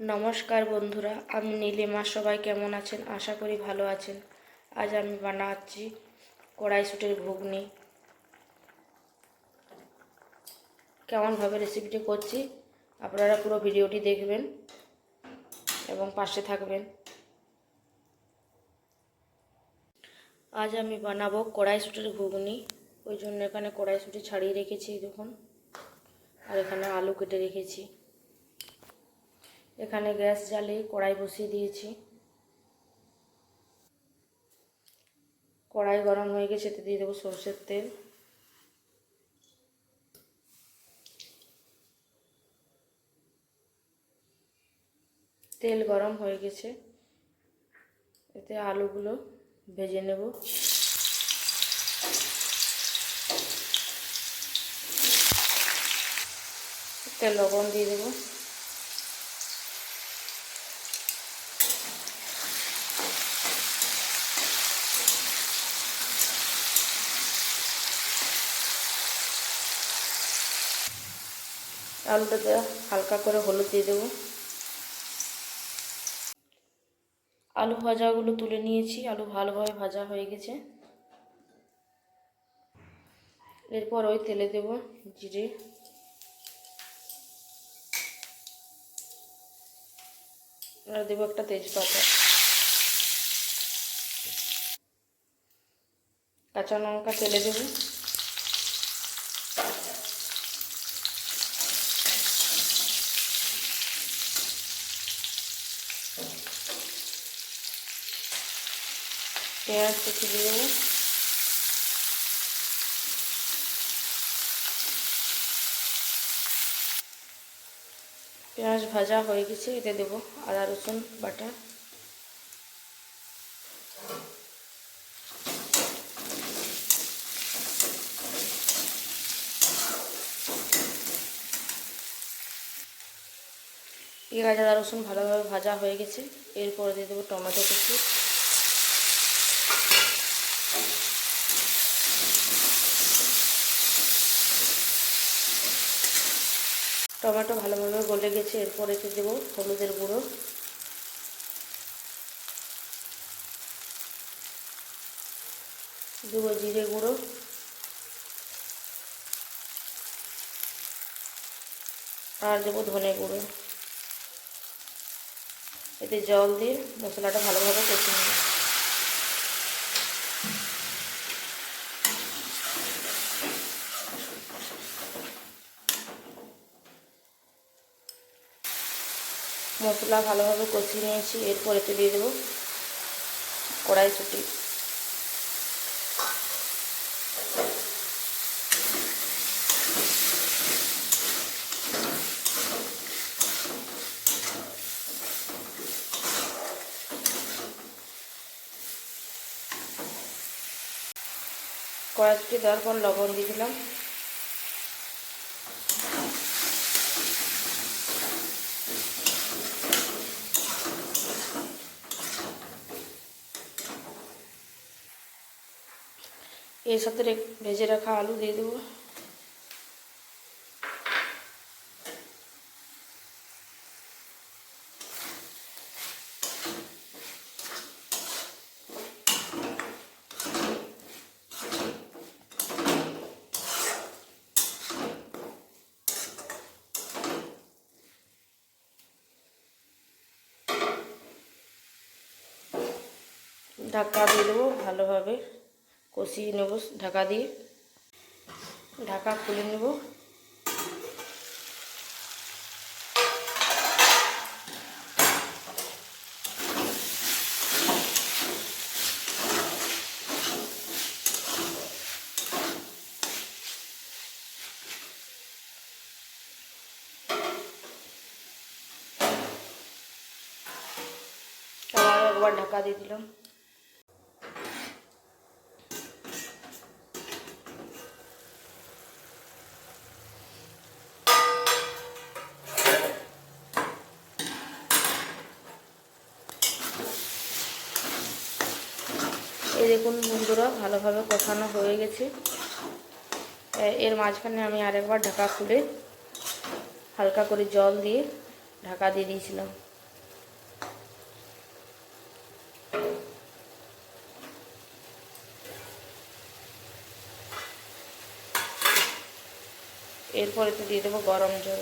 নমস্কার বন্ধুরা, আমি নীলিমা। সবাই কেমন আছেন? আশা করি ভালো আছেন। আজ আমি বানাচ্ছি কড়াইশুটির ঘুগনি। কেমনভাবে রেসিপিটি করছি, আপনারা পুরো ভিডিওটি দেখবেন এবং পাশে থাকবেন। আজ আমি বানাবো কড়াইশুটির ঘুগনি। ওই জন্য এখানে কড়াইশুটি ছাড়িয়ে রেখেছি, দেখুন। আর এখানে আলু কেটে রেখেছি। এখানে গ্যাস জ্বালিয়ে কড়াই বসিয়ে দিয়েছি। কড়াই গরম হয়ে গেছে, এতে দিয়ে দেবো সর্ষের তেল। তেল গরম হয়ে গেছে, এতে আলুগুলো ভেজে নেব। তেল লবণ দিয়ে দেবো। আলুটাতে হালকা করে হলুদ দিয়ে দেবো। আলু ভাজাগুলো তুলে নিয়েছি। আলু ভালোভাবে ভাজা হয়ে গেছে। এরপর ওই তেলে দেব জিরে। আর দেবো একটা তেজপাতা। কাঁচা লঙ্কা তেলে দেবো। পেঁয়াজ কুচি দিয়ে দেবো পেঁয়াজ ভাজা হয়ে গেছে এতে দেবো, আদা, রসুন, বাটা। পেঁয়াজ, আদা, রসুন ভালোভাবে ভাজা হয়ে গেছে, এরপর দিয়ে দেবো টমেটো কুচি। টমেটো ভালোভাবে গলে গেছে, এরপর এতে দেবো হলুদের গুঁড়ো। দেবো জিরে গুঁড়ো। আর দেবো ধনে গুঁড়ো। এতে জল দিয়ে মশলাটা ভালোভাবে কষিয়ে নেব। মশলা ভালোভাবে কষিয়ে নিয়েছি, এরপর এতে দিয়ে দেবো কড়াইশুটি। কড়াইশুটি দেওয়ার পর লবণ দিয়ে দিলাম। এর সাথে ভেজে রাখা আলু দিয়ে দেবো। ঢাকা দিয়ে দেবো ভালোভাবে। কষিয়ে নেব ঢাকা দিয়ে। ঢাকা খুলে নেব। একবার ঢাকা দিয়ে দিলাম। এই দেখুন বন্ধুরা, ভালোভাবে কষানো হয়ে গেছে। এর মাঝখানে আমি আরেকবার ঢাকা খুলে হালকা করে জল দিয়ে ঢাকা দিয়ে দিয়েছিলাম। এরপরে তো দিয়ে দেবো গরম জল।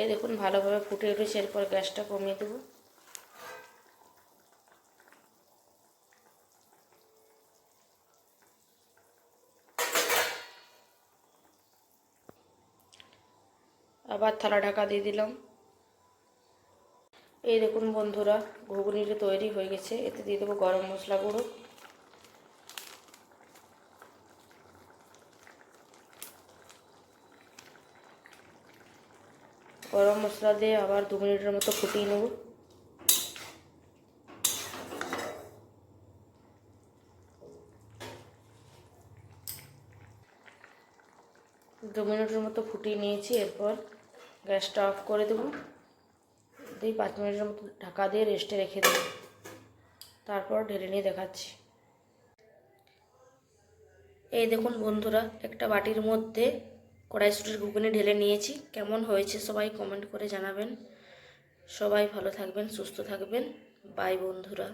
এই দেখুন ভালোভাবে ফুটে উঠেছে, এরপর গ্যাসটা কমিয়ে দেবো। আবার থালা ঢাকা দিয়ে দিলাম। এই দেখুন বন্ধুরা, ঘুগনিটা তৈরি হয়ে গেছে, এতে দিয়ে দেবো গরম মশলা গুঁড়ো। গরম মশলা দিয়ে আবার দু মিনিটের মতো ফুটিয়ে নেব। দু মিনিটের মতো ফুটিয়ে নিয়েছি, এরপর গ্যাসটা অফ করে দেবো। দিয়ে পাঁচ মিনিটের মতো ঢাকা দিয়ে রেস্টে রেখে দেবো। তারপর ঢেলে নিয়ে দেখাচ্ছি। এই দেখুন বন্ধুরা, একটা বাটির মধ্যে কড়াইশুটির ঘুগনি ঢেলে নিয়েছি। কেমন হয়েছে সবাই কমেন্ট করে জানাবেন। সবাই ভালো থাকবেন, সুস্থ থাকবেন। বাই বন্ধুরা।